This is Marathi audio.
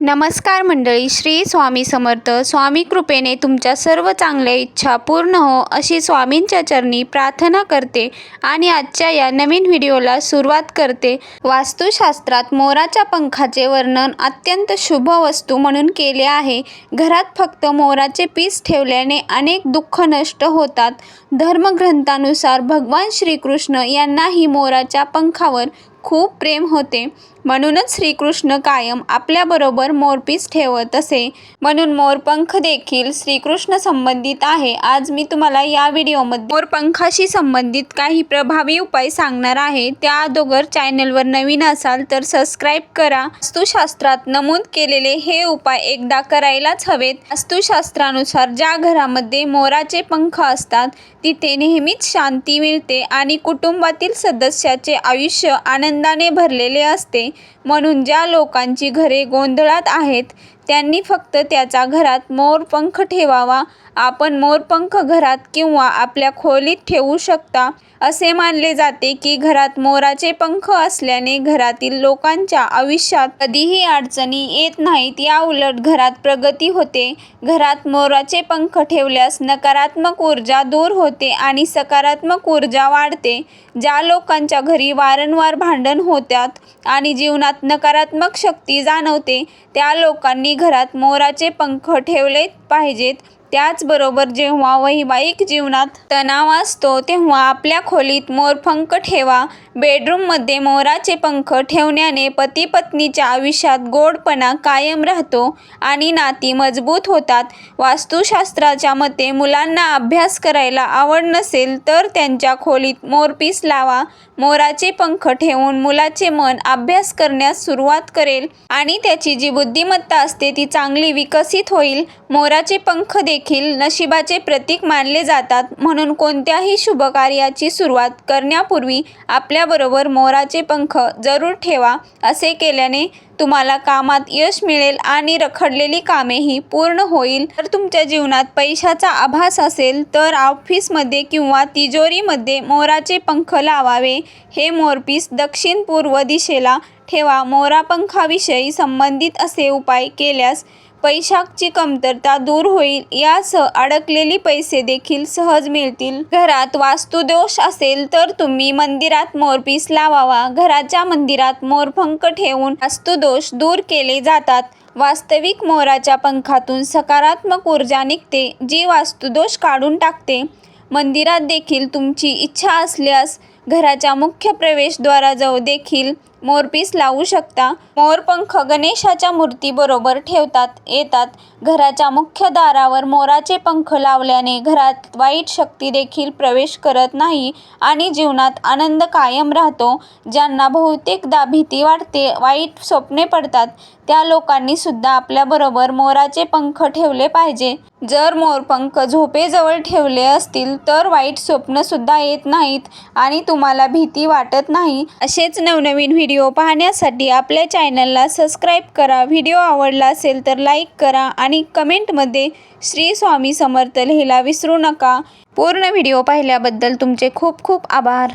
नमस्कार मंडळी श्री स्वामी समर्थ. स्वामी कृपेने तुमच्या सर्व चांगल्या इच्छा पूर्ण हो अशी स्वामींच्या चरणी प्रार्थना करते आणि आजच्या या नवीन व्हिडिओला सुरुवात करते. वास्तुशास्त्रात मोराच्या पंखाचे वर्णन अत्यंत शुभ वस्तू म्हणून केले आहे. घरात फक्त मोराचे पीस ठेवल्याने अनेक दुःख नष्ट होतात. धर्मग्रंथानुसार भगवान श्रीकृष्ण यांनाही मोराच्या पंखावर खूप प्रेम होते. म्हणूनच श्रीकृष्ण कायम आपल्याबरोबर मोरपीस ठेवत असे. म्हणून मोरपंख देखील श्रीकृष्ण संबंधित आहे. आज मी तुम्हाला या व्हिडिओमध्ये मोरपंखाशी संबंधित काही प्रभावी उपाय सांगणार आहे. त्या अगोदर चॅनलवर नवीन असाल तर सबस्क्राईब करा. वास्तुशास्त्रात नमूद केलेले हे उपाय एकदा करायलाच हवेत. वास्तुशास्त्रानुसार ज्या घरामध्ये मोराचे पंख असतात तिथे नेहमीच शांती मिळते आणि कुटुंबातील सदस्याचे आयुष्य आनंद आनंदाने भरलेले असते. म्हणून ज्या लोकांची घरे गोंधळात आहेत त्यांनी फक्त त्याचा घरात मोरपंख ठेवावा. आपण मोरपंख घरात किंवा आपल्या खोलीत ठेवू शकता. असे मानले जाते की घरात मोराचे पंख असल्याने घरातील लोकांच्या आयुष्यात कधीही अडचणी येत नाहीत. या उलट घरात प्रगती होते. घरात मोराचे पंख ठेवल्यास नकारात्मक ऊर्जा दूर होते आणि सकारात्मक ऊर्जा वाढते. ज्या लोकांच्या घरी वारंवार भांडण होतात आणि जीवनात नकारात्मक शक्ती जाणवते त्या लोकांनी घरात मोराचे पंख ठेवले पाहिजेत. त्याचबरोबर जेव्हा वैवाहिक जीवनात तणाव असतो तेव्हा आपल्या खोलीत मोरपंख ठेवा. बेडरूममध्ये मोराचे पंख ठेवण्याने पती पत्नीच्या आयुष्यात गोडपणा कायम राहतो आणि नाती मजबूत होतात. वास्तुशास्त्राच्या मते मुलांना अभ्यास करायला आवड नसेल तर त्यांच्या खोलीत मोरपीस लावा. मोराचे पंख ठेवून मुलाचे मन अभ्यास करण्यास सुरुवात करेल आणि त्याची जी बुद्धिमत्ता असते ती चांगली विकसित होईल. मोराचे पंख देखील देखील नशिबाचे प्रतीक मानले जातात. म्हणून कोणत्याही शुभकार्याची सुरुवात करण्यापूर्वी आपल्याबरोबर मोराचे पंख जरूर ठेवा. असे केल्याने तुम्हाला कामात यश मिळेल आणि रखडलेली कामेही पूर्ण होईल. तर तुमच्या जीवनात पैशाचा आभास असेल तर ऑफिसमध्ये किंवा तिजोरीमध्ये मोराचे पंख लावावे. हे मोरपीस दक्षिण पूर्व दिशेला ठेवा. मोरापंखाविषयी संबंधित असे उपाय केल्यास पैशाची कमतरता दूर होईल. यासह अडकलेली पैसे देखील सहज मिळतील. घरात वास्तुदोष असेल तर तुम्ही मंदिरात मोरपीस लावावा. घराच्या मंदिरात मोरपंख ठेवून वास्तुदोष दूर केले जातात. वास्तविक मोराच्या पंखातून सकारात्मक ऊर्जा निघते जी वास्तुदोष काढून टाकते. मंदिरात देखील तुमची इच्छा असल्यास घराच्या मुख्य प्रवेशद्वाराजवळ देखील मोरपीस लावू शकता. मोरपंख गणेशाच्या मूर्तीबरोबर ठेवतात येतात. घराच्या मुख्य दारावर मोराचे पंख लावल्याने घरात वाईट शक्ती देखील प्रवेश करत नाही आणि जीवनात आनंद कायम राहतो. ज्यांना बहुतेकदा भीती वाटते वाईट स्वप्ने पडतात त्या लोकांनी सुद्धा आपल्याबरोबर मोराचे पंख ठेवले पाहिजे. जर मोरपंख झोपेजवळ ठेवले असतील तर वाईट स्वप्नसुद्धा येत नाहीत आणि तुम तुम्हाला भीती वाटत नाही. असेच नवनवीन व्हिडिओ पाहण्यासाठी आपल्या चॅनलला सबस्क्राईब करा. व्हिडिओ आवडला असेल तर लाईक करा आणि कमेंटमध्ये श्री स्वामी समर्थ लिहिला विसरू नका. पूर्ण व्हिडिओ पाहिल्याबद्दल तुमचे खूप खूप आभार.